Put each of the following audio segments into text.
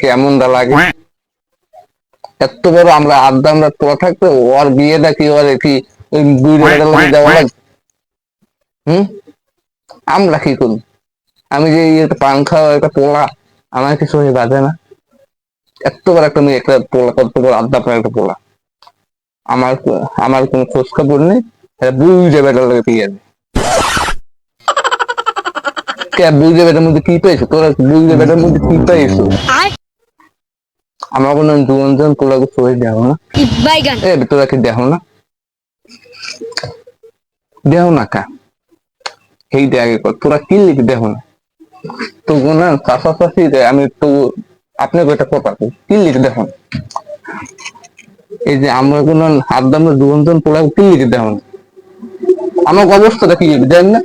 কেমনটা লাগে। এত বড় আমরা আড্ডা আমরা তোলা থাকতে ওর বিয়েটা কি ওর কি ওই দুই দেওয়া লাগে হুম? আমরা কি করি আমি যে ইয়েতে পান খাওয়া একটা পোলা আমার কিছু হয়ে বাজে না। এত বড় একটা মেয়ে একটা পোলা কত বড় আড্ডা পায় একটা পোলা। আমার আমার কোনো খোঁজ খবর নেই বুঝে বেটার লাগে পেয়ে যাবে কে বুঝে বেটার মধ্যে কি পেয়েছ? তোরা বুঝে বেটার মধ্যে কি পেয়েছ? আমার কোনো দুজন সই দেখো না। এ তোরা কি দেখো না। দেখো না কা। এই আগে তোরা কি লিখে দেখো না? তো না কাছাকাছি আমি তো আপনাকে একটা কথা কি লিখে দেখো না? এই যে আমরা কোন হাত দামে দুজন পোলা কি লিখে দেখো না? আমার অবস্থাটা কি দেখেন না?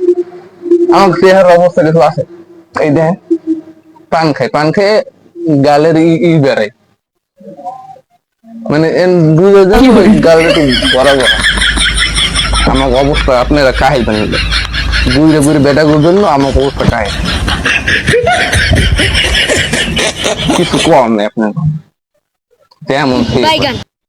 আমার চেহারার অবস্থা কিছু আছে। এই দেখেন পান খায় পান খেয়ে গালের ই বেড়ায়। মানে গালের বড় বড়। আমার অবস্থা আপনারা কাহিল বানিয়ে বুড়ে বুড়ে বেটা জন্য আমার অবস্থা কাহিল কিছু কম নেই আপনার। বাইগান।